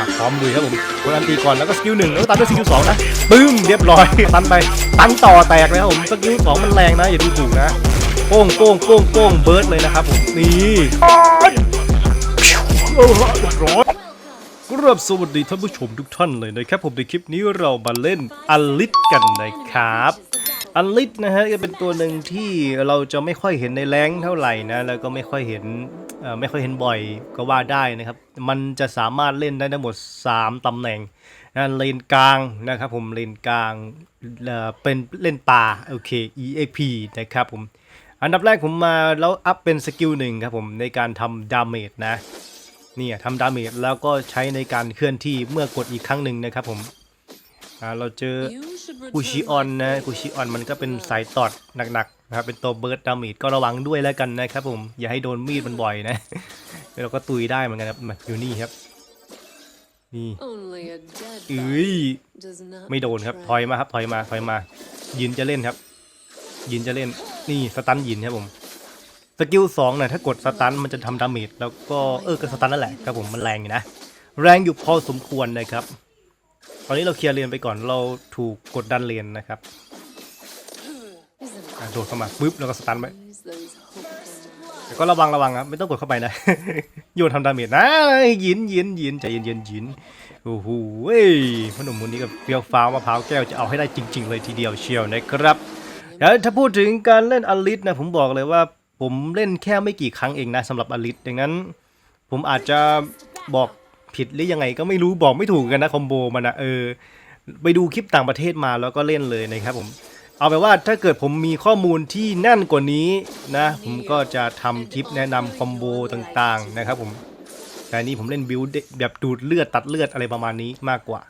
อะพร้อมลุยครับผมกดอันตีก่อนแล้วก็สกิลหนึ่งแล้วก็ตามด้วยสกิลสองนะปึ้มเรียบร้อยตันไปตันต่อแตกเลยครับผมสกิลสองมันแรงนะอย่าดูถูกนะโป้งโป้งโป้งโป้งเบิร์ดเลยนะครับผมนี่ร้อนกราบสวัสดีท่านผู้ชมทุกท่านเลยนะครับผมในคลิปนี้เรามาเล่นอลิสกันนะครับ อันลิสนะฮะก็เป็นตัวหนึ่งที่เราจะไม่ค่อยเห็นในแรงเท่าไหร่นะแล้วก็ไม่ค่อยเห็นไม่ค่อยเห็นบ่อยก็ว่าได้นะครับ มันจะสามารถเล่นได้ทั้งหมด 3 ตำแหน่งนะเลนกลางนะครับผมเลนกลางเอ่อเป็นเล่นป่าโอเค EXP นะครับผมอันดับแรกผมมาแล้วอัพเป็นสกิลหนึ่งครับผมในการทำดาเมจนะเนี่ยทำดาเมจแล้วก็ใช้ในการเคลื่อนที่เมื่อกดอีกครั้งหนึ่งนะครับผม อ่าเราเจอกูชิออนนะกูชิออนมันก็เป็นสายตอดหนักๆนะครับเป็นตัวเบิร์ดดาเมจก็ระวังด้วยแล้วกันนะครับผมอย่าให้โดนมีดมันบ่อยนะเราก็ตุยได้เหมือนกันครับมาอยู่นี่ครับนี่เอ้เอ้ยยไม่ไม่โดโดนนคครัรับบถถออยยมามาครับถอยมาถอยมา ยินจะเล่นครับ ยินจะเล่นนี่สตันยินครับผมสกิลสองนะถ้ากดสตันมันจะทำดาเมจแล้วก็เออก็สตันนั่นแหละครับผมมันแรงอยู่นะ แรงอยู่พอสมควรนะครับ ตอนนี้เราเคลียร์เลนไปก่อนเราถูกกดดันเลนนะครับอะโดดเข้ามาปุ๊บแล้วก็สตันไปแต่ก็ระวังระวังครับไม่ต้องกดเข้าไปนะ โยนทำดาเมจนะยินยินยินใจเย็นเย็นยินโอ้โหเว้พนุ่มคนนี้กับเฟี้ยวฟ้าวมะพร้าวแก้วจะเอาให้ได้จริง ๆ เลยทีเดียวเชียวนะครับแล้วถ้าพูดถึงการเล่นอลิสนะผมบอกเลยว่าผมเล่นแค่ไม่กี่ครั้งเองนะสำหรับอลิสดังนั้น ผมอาจจะบอก ผิดหรือยังไงก็ไม่รู้บอกไม่ถูกกันนะคอมโบมันนะเออไปดูคลิปต่างประเทศมาแล้วก็เล่นเลยนะครับผม เอาไปว่าถ้าเกิดผมมีข้อมูลที่แน่นกว่านี้นะ ผมก็จะทำคลิปแนะนำคอมโบต่างๆนะครับผมแต่นนี้ผมเล่นบิวแบบดูดเลือดตัดเลือดอะไรประมาณนี้มากกว่า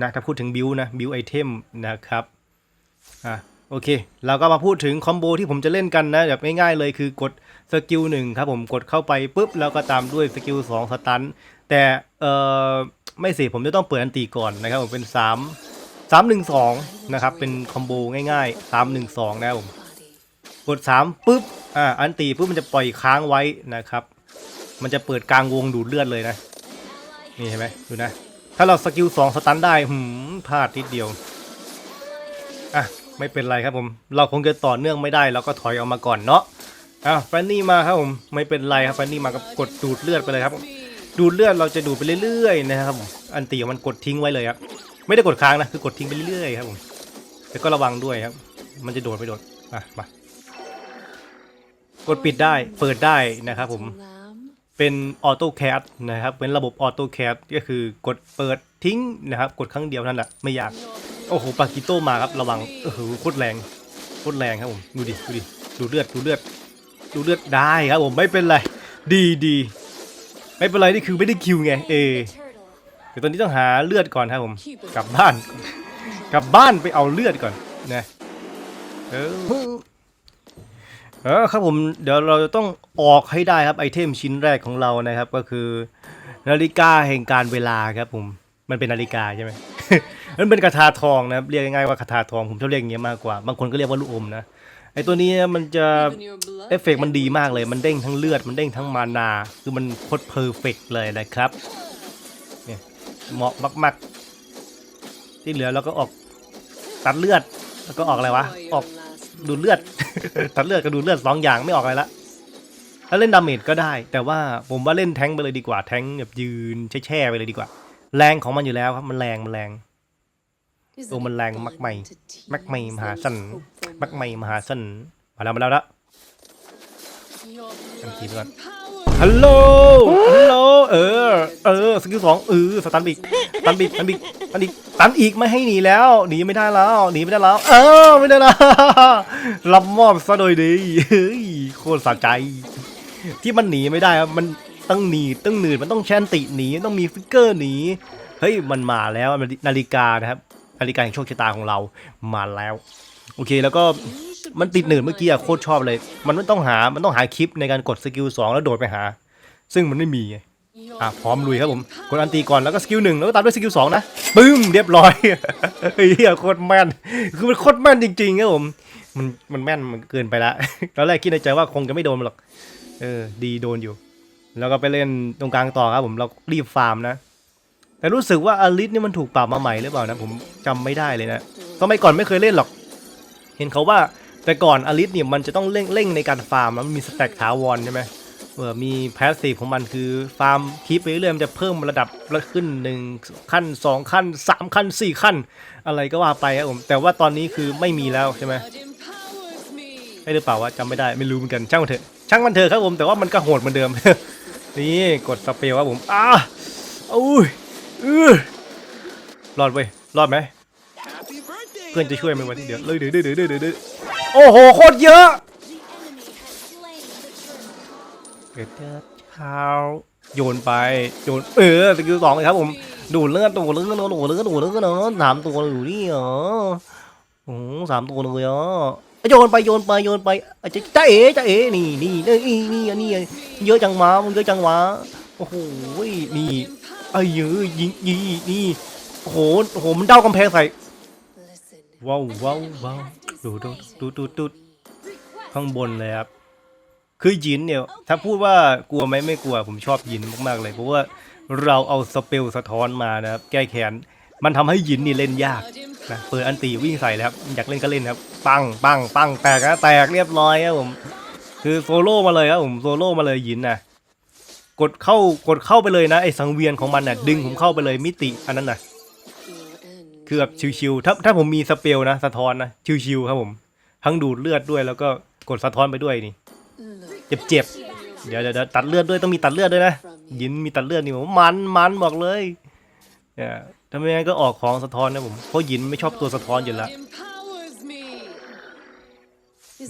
นะถ้าพูดถึงบิวนะบิวไอเทมนะครับอะโอเค เราก็มาพูดถึงคอมโบที่ผมจะเล่นกันนะแบบง่ายๆเลยคือกดสกิลหนึ่งครับผมกดเข้าไปปุ๊บแล้วก็ตามด้วยสกิลสองสตัน แต่เออไม่สิผมจะต้องเปิดอันตีก่อนนะครับผมเป็นสามสามหนึ่งสองนะครับเป็นคอมโบง่ายๆสามหนึ่งสองนะครับผมกด3ปุ๊บอ่าอันตีปุ๊บมันจะปล่อยค้างไว้นะครับ มันจะเปิดกลางวงดูดเลือดเลยนะนี่เห็นไหมดูนะ ถ้าเราสกิล2สตันได้หืมพลาดนิดเดียวอะไม่เป็นไรครับผม เราคงจะต่อเนื่องไม่ได้เราก็ถอยออกมาก่อนเนาะอะแฟนนี่มาครับผมไม่เป็นไรครับแฟนนี่มาก็กดดูดเลือดไปเลยครับ ดูดเลือดเราจะดูดไปเรื่อยๆนะครับผมอันตีของมันกดทิ้งไว้เลยครับไม่ได้กดค้างนะคือกดทิ้งไปเรื่อยๆครับผมแต่ก็ระวังด้วยครับ มันจะโดดไม่โดดอะมากดปิดได้เปิดได้นะครับผมเป็นออโต้แคสนะครับเป็นระบบออโต้แคสก็คือกดเปิดทิ้งนะครับ กดครั้งเดียวนั่นแหละไม่อยากโอ้โหปากิโต้มาครับระวังโอ้โหโคตรแรงโคตรแรงครับผมดูดิดูดิดูเลือดดูเลือดดูเลือดได้ครับผมไม่เป็นไรดีดี ไม่เป็นไรนี่คือไม่ได้คิวไงเอเดี๋ยวตอนนี้ต้องหาเลือดก่อนครับผม กลับบ้าน กลับบ้านไปเอาเลือดก่อนนะเออเออครับผมเดี๋ยวเราจะต้องออกให้ได้ครับไอเทมชิ้นแรกของเรานะครับ ก็คือ นาฬิกาแห่งการเวลาครับผมมันเป็นนาฬิกาใช่ไหมมันเป็นกระทาทองนะครับเรียกง่ายๆว่ากระทาทองผมชอบเรียกอย่างเงี้ยมากกว่า บางคนก็เรียกว่าลูกอมนะ ไอตัวนี้มันจะเอฟเฟกต์มันดีมากเลย มันเด้งทั้งเลือด มันเด้งทั้งมานา คือมันโคตรเพอร์เฟกเลยนะครับ เนี่ยเหมาะมากๆ ที่เหลือเราก็ออกตัดเลือด แล้วก็ออกอะไรวะ ออกดูดเลือด ตัดเลือดกับดูดเลือดสองอย่างไม่ออกอะไรละถ้าเล่นดาเมจก็ได้ แต่ว่าผมว่าเล่นแท้งค์ไปเลยดีกว่า แท้งค์แบบยืนแช่ๆไปเลยดีกว่า แรงของมันอยู่แล้วครับ มันแรง มันแรง โอ้มันแรงมักใหม่มักไม่มหาสันมักไม่มหาสันมาแล้วมาแล้วละทันทีไปก่อนฮัลโหลฮัลโหลเออ เออสกิลสองเออสตันบิกสตันบิกสตันบิกสตันอีกสตันอีกไม่ให้หนีแล้วหนีไม่ได้แล้วหนีไม่ได้แล้ว เออไม่ได้แล้วรับมอบซะโดยดีเฮ้ยโคตรสะใจ ที่มันหนีไม่ได้ครับมันต้องหนีต้องหนืดมันต้องแชนติหนีต้องมีฟิกเกอร์หนีเฮ้ยมันมาแล้วนนาฬิกานะครับ นาฬิกาแห่งโชคชะตาของเรามาแล้ว โอเคแล้วก็มันติดหนืดเมื่อกี้อะโคตรชอบเลย มันไม่ต้องหามันต้องหาคลิปในการกดสกิลสองแล้วโดดไปหา ซึ่งมันไม่มีอะพร้อมลุยครับผมกดอันตีก่อนแล้วก็สกิลหนึ่งแล้วก็ตามด้วยสกิลสองนะปึ้มเรียบร้อยเฮ้ยโคตรแม่นคือมันโคตรแม่นจริงๆครับผมมันมันแม่นมันเกินไปละตอนแรกคิดในใจว่าคงจะไม่โดนหรอกเออ ดีโดนอยู่ แล้วก็ไปเล่นตรงกลางต่อครับผมเรารีบฟาร์มนะ แต่รู้สึกว่าอลิสนี่มันถูกปรับมาใหม่หรือเปล่านะผมจำไม่ได้เลยนะสมัยก่อนไม่เคยเล่นหรอก เห็นเขาว่าแต่ก่อนอลิสเนี่ยมันจะต้องเร่งเร่งในการฟาร์มมันมีสแต็กถาวรใช่ไหมเออมีแพสซีฟของมันคือฟาร์มคีปไปเรื่อยมันจะเพิ่มระดับละขึ้นหนึ่งขั้นสองขั้นสามขั้นสี่ขั้น อะไรก็ว่าไปครับผมแต่ว่าตอนนี้คือไม่มีแล้วใช่ไหม God empowers me. ใช่หรือเปล่าวะจำไม่ได้ไม่รู้เหมือนกันช่างมันเถอะช่างมันเถอะครับผมแต่ว่ามันก็โหดเหมือนเดิม นี่กดสเปลครับผมอ้าอุ้ย รอดเว้ย รอดไหม เพื่อนจะช่วยไหมวันนี้เดี๋ยวเลยเดี๋ยวเดี๋ยวเดี๋ยวเดี๋ยวเดี๋ยวโอ้โห โคตรเยอะเกิดเช้าโยนไป โยน เออสกิลสองเลยครับผม ดูดเลือดดูดเลือดดูดเลือดดูดเลือดเนาะสามตัวอยู่นี่เหรอโอ้สามตัวเลยอะโยนไปโยนไปโยนไปจจะจ้าเอ๋จ้าเอ๋นี่นี่นี่นี่นนี้เยอะจังวะมันเยอะจังวะโอ้โหนี่ ไอ้ยอยิงยิงนี่โหโหมันเด้ากำแพงใส่ว้าวว้าวว้าวดูดูดูดูดูข้างบนเลยครับ คือยินเนี่ย ถ้าพูดว่ากลัวไหมไม่กลัว ผมชอบยินมากๆเลย เพราะว่าเราเอาสเปลสะท้อนมานะครับ แก้แค้นมันทำให้ยินนี่เล่นยากนะเปิดอันตีวิ่งใส่แล้วครับอยากเล่นก็เล่นครับ ปังปังปังแตกนะแตกเรียบร้อยครับผม คือโซโล่มาเลยครับผมโซโล่มาเลยยินนะ กดเข้ากดเข้าไปเลยนะไอ้สังเวียนของมันน่ะดึงผมเข้าไปเลยมิติอันนั้นน่ะคือแบบชิวๆถ้าถ้าผมมีสเปลนะสะท้อนนะชิวๆครับผม ทั้งดูดเลือดด้วยแล้วก็กดสะท้อนไปด้วยนี่เจ็บๆเดี๋ยวเดี๋ยวเดี๋ยวตัดเลือดด้วยต้องมีตัดเลือดด้วยนะยินมีตัดเลือดนี่ผมมันมันบอกเลยเนี่ยถ้าไมงั้นก็ออกของสะท้อนนะผมเพราะยินไม่ชอบตัวสะท้อนอยู่แล้ว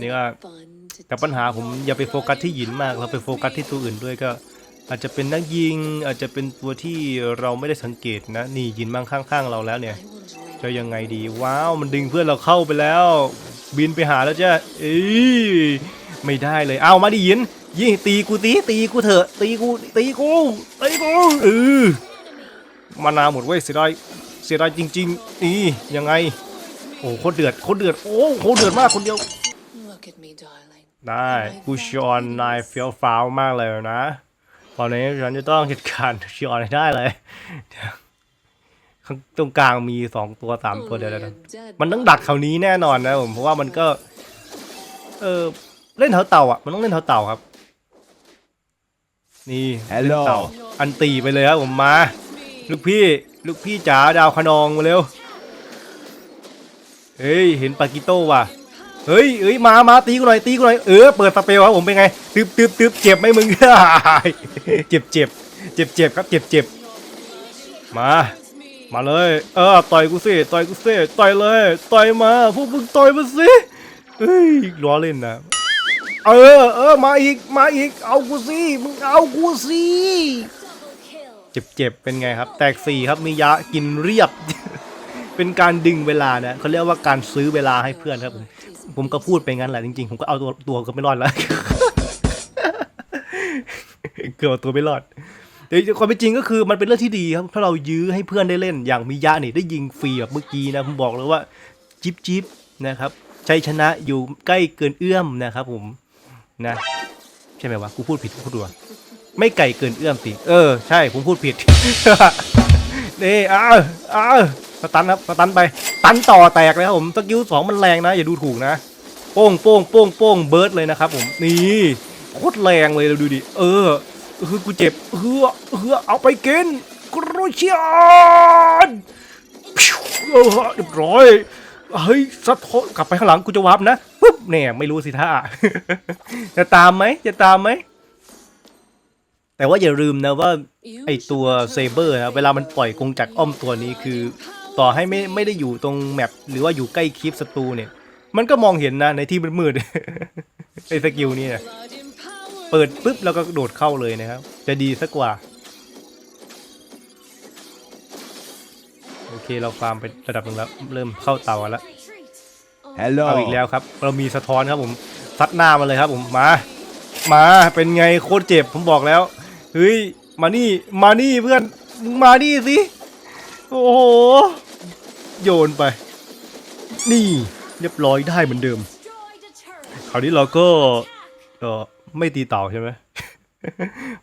นี่ก็ it fun to แต่ปัญหาผมอย่าไปโฟกัสที่ยินมากเราไปโฟกัสที่ตัวอื่นด้วยก็ อาจจะเป็นนักยิงอาจจะเป็นตัวที่เราไม่ได้สังเกตนะนี่ยินมั่งข้างๆเราแล้วเนี่ย I will drink จะยังไงดีว้าวมันดึงเพื่อนเราเข้าไปแล้ว บินไปหาแล้วจ้ะเอ้ยไม่ได้เลยเอามาดิยินยิงตีกูตีตีกูเถอะตีกูตีกูตีกูเออมานาหมดเว้ยเสียดายเสียดายจริงๆนี่ยังไงโอ้โคตรเดือดโคตรเดือดโอ้โคตรเดือดมากคนเดียว Look at me, darling. ได้กูชอนนายเฟี้ยวฟ้าวมากเลยนะ ตอนนี้ฉันจะต้องจัดการชอนให้ได้เลยเดี๋ยวข้างตรงกลางมีสองตัวสามตัวเดียว Only เดี๋ยว a dead มันต้องดักแถวนี้แน่นอนนะผมเพราะว่ามันก็ เออเล่นแถวเต่าอะมันต้องเล่นแถวเต่าครับ นี่ Hello เล่นเต่าอันตีไปเลยครับผมมา ลูกพี่ ลูกพี่จ๋าดาวคะนองมาเร็วเฮ้ยเห็นปากิโต้ว่ะ เฮ้ยเอ้ยมามาตีกูหน่อยตีกูหน่อยเออเปิดสเปลครับผมเป็นไงตึบตึบตึบเจ็บไหมมึง เจ็บเจ็บเจ็บเจ็บครับเจ็บเจ็บมามาเลย เออต่อยกูสิต่อยกูสิต่อยเลยต่อยมาพวกมึงต่อยมาสิเฮ้ยล้อเล่นนะเออเออมาอีกมาอีกเอากูสิมึงเอากูสิเจ็บเจ็บเป็นไงครับ แตกสี่ครับมียากินเรียบ เป็นการดึงเวลานะเขาเรียกว่าการซื้อเวลาให้เพื่อนครับผม ผมก็พูดไปงั้นแหละจริงๆ ผมก็เอาตัวตัวก็ไม่รอดแล้ว เกือบเอาตัวไม่รอดแต่ความเป็นจริงก็คือมันเป็นเรื่องที่ดีครับ ถ้าเรายื้อให้เพื่อนได้เล่น อย่างมิยะนี่ได้ยิงฟรีแบบเมื่อกี้นะผมบอกเลยว่าจิบจิบนะครับชัยชนะอยู่ใกล้เกินเอื้อมนะครับ ผมนะ ใช่ไหมวะกูพูดผิดพูดดัวไม่ไกลเกินเอื้อมสิเออใช่ผมพูดผิดนี่อ้าวอ้าวสตันครับสตันไป ตันต่อแตกเลยครับผมสกิลสองมันแรงนะ อย่าดูถูกนะ โป้งโป้งโป้งโป้งเบิร์ดเลยนะครับผมนี่โคตรแรงเลยเราดูดิเออคือกูเจ็บเฮือเฮือเอาไปกินกรูเชียนเออเรียบร้อยเฮ้ยสะท้อนกลับไปข้างหลังกูจะวับนะปุ๊บเนี่ยไม่รู้สิท่าจะตามไหมจะตามไหมแต่ว่าอย่าลืมนะว่าไอตัวเซเบอร์นะเวลามันปล่อยกงจักรอ้อมตัวนี้คือ ต่อให้ไม่ไม่ได้อยู่ตรงแมปหรือว่าอยู่ใกล้คลิปศัตรูเนี่ย มันก็มองเห็นนะในที่มืดๆไอสกิลนี่นะ blood empowers เปิดปุ๊บแล้วก็โดดเข้าเลยนะครับ จะดีสักกว่า โอเคเราฟาร์มไประดับหนึ่งแล้ว เริ่มเข้าเตากันแล้ว Hello เอาอีกแล้วครับ เรามีสะท้อนครับผมซัดหน้ามาเลยครับผมมา มาเป็นไงโคตรเจ็บผมบอกแล้วเฮ้ยมานี่มานี่เพื่อนมึงมานี่สิ โอ้โห โยนไป นี่เรียบร้อยได้เหมือนเดิม คราวนี้เราก็เออไม่ตีเต่าใช่ไหม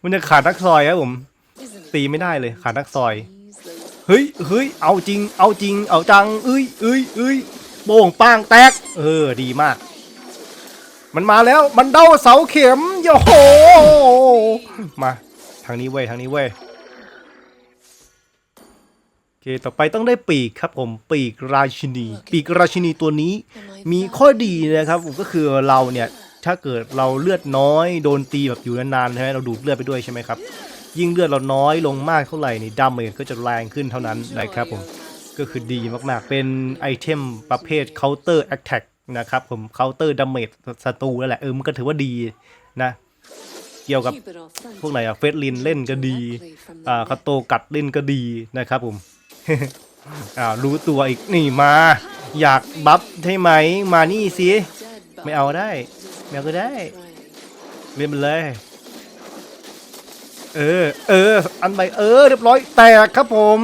มันจะขาดนักซอยครับผม ตีไม่ได้เลยขาดนักซอย เฮ้ยเฮ้ยเอาจริง เอาจริง เอาจังเอ้ยเอ้ยเอ้ยโป่งป้างแตก เออ ดีมาก มันมาแล้ว มันเด้าเสาเข็มโยโห มา ทางนี้เว้ย ทางนี้เว้ย คต่อไปต้องได้ปีกครับผมปีกราชินี ปีกราชินีตัวนี้ มีข้อดีนะครับผมก็คือเราเนี่ยถ้าเกิดเราเลือดน้อยโดนตีแบบอยู่นานๆใช่ไหมเราดูดเลือดไปด้วยใช่ไหมครับยิ่งเลือดเราน้อยลงมากเท่าไหร่นี่ดาเมจก็จะแรงขึ้นเท่านั้นนะครับผมก็คือดีมากๆ เป็นไอเทมประเภท counter attack นะครับผม counter damage ศัตรูนั่นแหละเออมันก็ถือว่าดีนะเกี่ยวกับพวกไหนอะเฟสลินเล่นก็ดีอ่าคาโตกัดเล่นก็ดีนะครับผม อ่าวรู้ตัวอีกนี่มา อยากบัฟใช่ไหมมานี่สิไม่เอาได้ไม่เอาก็ได้เล่นมันเลย เออ เออ อันใหม่เออ เรียบร้อยแตกครับผม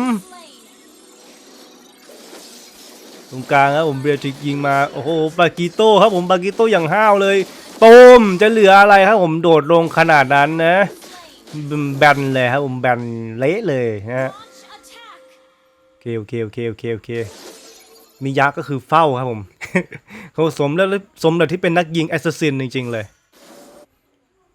ตรงกลางครับผมเบียร์ทิกยิงมา โอ้โหบากิโต้ครับผมบากิโต้อย่างห้าวเลยตูมจะเหลืออะไรครับผมโดดลงขนาดนั้นนะแบนเลยครับผมแบนเละเลยนะฮะ เคโอเคโอเคโอเคโอเค มียักษ์ก็คือเฝ้าครับผมเขาสมแล้วสมแล้วที่เป็นนักยิงแอสซัสซินจริง ๆ เลย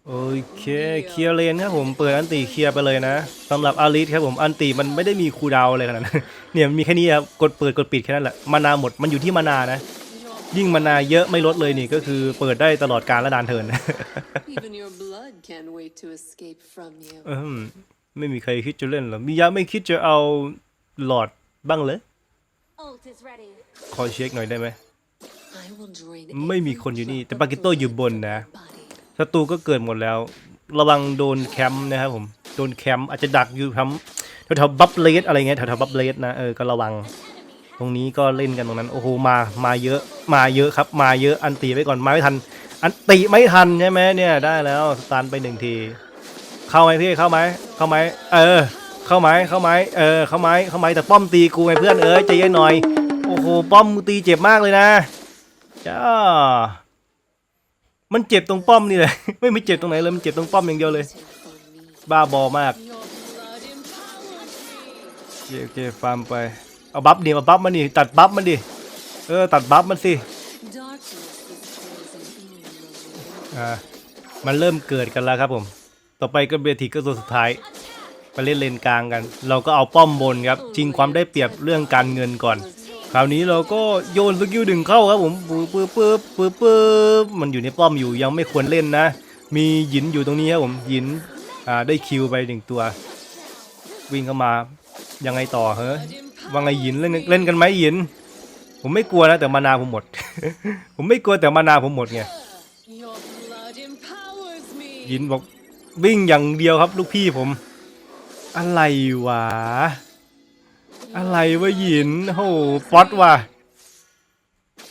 โอเคเคลียร์เลนครับผมเปิดอันตีเคลียร์ไปเลยนะสำหรับอาริสครับผมอันตีมันไม่ได้มีคูลดาวน์อะไรขนาดนั้นเนี่ยมีแค่นี้ครับกดเปิดกดปิดแค่นั้นแหละมานาหมดมันอยู่ที่มานานะ ยิ่งมานาเยอะไม่ลดเลยนี่ก็คือเปิดได้ตลอดการและนานเทิน Even your blood can't wait to escape from you. อืมไม่มีใครคิดจะเล่นหรอมิยะไม่คิดจะเอาหลอด บ้างเลย Ult is ready. ขอเช็คหน่อยได้ไหม I will drain ไม่มีคนอยู่นี่แต่ปากิโต้อยู่บนนะ body. ศัตรูก็เกิดหมดแล้ว ระวังโดนแคมป์นะครับผมโดนแคมป์อาจจะดักอยู่ทำแถวๆบัฟเลสอะไรเงี้ยแถวๆบัฟเลสนะเออก็ระวัง ตรงนี้ก็เล่นกันตรงนั้นโอ้โหมามาเยอะมาเยอะครับ มาเยอะอันตีไว้ก่อนมาไม่ทัน อันตีไม่ทันใช่ไหมเนี่ยได้แล้วสตาร์ทไปหนึ่งที เข้าไหมพี่เข้าไหมเข้าไหมเออ เข้าไหมเข้าไหมเออเข้าไหมเข้าไหมแต่ป้อมตีกูไงเพื่อนเอ้ยใจเย็นหน่อยโอ้โหป้อมตีเจ็บมากเลยนะจ้ามันเจ็บตรงป้อมนี่เลยไม่มีเจ็บตรงไหนเลยมันเจ็บตรงป้อมอย่างเดียวเลย บ้าบอมากโอเคโอเคฟาร์มไปเอาบัฟดิมาบัฟมันดิตัดบัฟมันดิเออตัดบัฟมันสิอ่ามันเริ่มเกิดกันแล้วครับผม ต่อไปก็เบทิกก็ตัวสุดท้าย เล่นเลนกลางกัน เราก็เอาป้อมบนครับชิงความได้เปรียบเรื่องการเงินก่อน คราวนี้เราก็โยนสกิลดึงเข้าครับผมปึ๊บปึ๊บปึ๊บปึ๊บปึ๊บมันอยู่ในป้อมอยู่ยังไม่ควรเล่นนะ มีหยินอยู่ตรงนี้ครับผมหยินอ่าได้คิวไปหนึ่งตัว วิ่งเข้ามายังไงต่อเฮ้ยว่าไงหยินเล่นเล่นกันไหมหยิน ผมไม่กลัวนะแต่มานาผมหมด ผมไม่กลัวแต่มานาผมหมดไง Your blood empowers me. หยินบอกวิ่งอย่างเดียวครับลูกพี่ผม อะไรวะ อะไรวะหยินโอ้โหป๊อตว่ะ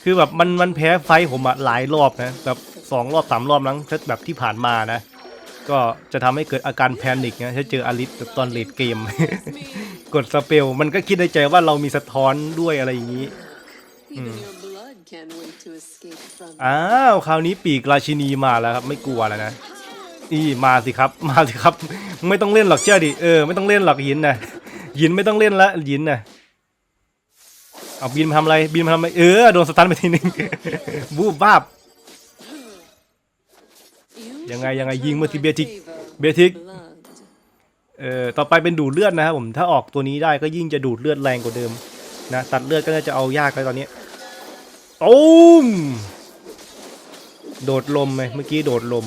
คือแบบมันมันแพ้ไฟท์ผมอะหลายรอบนะแบบสองรอบสามรอบนั้งแบบที่ผ่านมานะ ก็จะทำให้เกิดอาการแพนิคนะถ้าเจออลิสตอนเลดเกม กดสเปลมันก็คิดในใจว่าเรามีสะท้อนด้วยอะไรอย่างนี้ Even your blood can't wait to escape from you. อ้าว คราวนี้ปีกราชินีมาแล้วครับ ไม่กลัวแล้วนะ อีมาสิครับ มาสิครับ ไม่ต้องเล่นหรอกเชื่อดิเออไม่ต้องเล่นหรอกยินนะยินไม่ต้องเล่นละยินนะเอาบินมาทำอะไรบินมาทำอะไรเออโดนสตันไปทีนึงบูบบ้าบยังไงยังไงยิงมาที่เบทิกเบทิกเอ่อต่อไปเป็นดูดเลือดนะครับผมถ้าออกตัวนี้ได้ก็ยิ่งจะดูดเลือดแรงกว่าเดิมนะตัดเลือดก็น่าจะเอายากแล้วตอนนี้ตูมโดดลมไหมเมื่อกี้โดดลม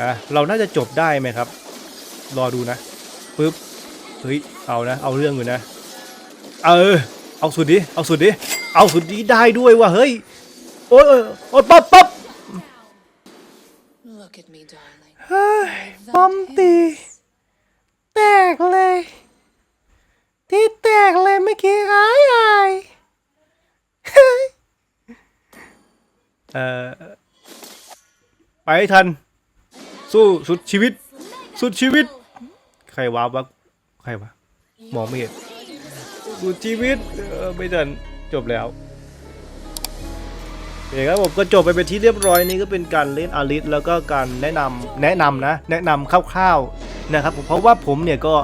อะเราน่าจะจบได้ไหมครับ รอดูนะปึ๊บเฮ้ยเอานะ เอาเรื่องอยู่นะ เออ เอาสุดดิเอาสุดดิเอาสุดดิได้ด้วยว่ะเฮ้ยโอ้ยโอ้ยโอ้ยป๊อปป๊อป Look at me, darling. เฮ้ย Without ป้อมตี hands. แตกเลย ที่แตกเลยเมื่อกี้อายอายเฮ้ยเอ่อไปให้ทัน สู้สุดชีวิต สุดชีวิต ใครวะวะใครวะมองไม่เห็นสุดชีวิตเออไม่ทันจบแล้วโอเคครับผมก็จบไปเป็นที่เรียบร้อยนี่ก็เป็นการเล่นอาริสแล้วก็การแนะนำแนะนำนะ แนะนำคร่าวๆนะครับผมเพราะว่าผมเนี่ยก็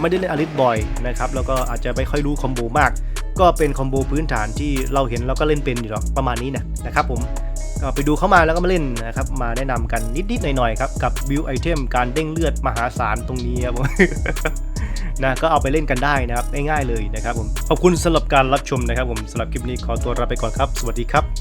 ไม่ได้เล่นอลิสบ่อยนะครับแล้วก็อาจจะไม่ค่อยรู้คอมโบมาก ก็เป็นคอมโบพื้นฐานที่เราเห็นเราก็เล่นเป็นอยู่หรอกประมาณนี้นะนะครับผม ก็ไปดูเข้ามาแล้วก็มาเล่นนะครับ มาแนะนำกันนิดๆหน่อยๆครับ กับบิวไอเทมการเด้งเลือดมหาศาลตรงนี้ครับผมนะก็เอาไปเล่นกันได้นะครับง่ายๆเลยนะครับผมขอบคุณสำหรับการรับชมนะครับผมสำหรับคลิปนี้ขอตัวลาไปก่อนครับ สวัสดีครับ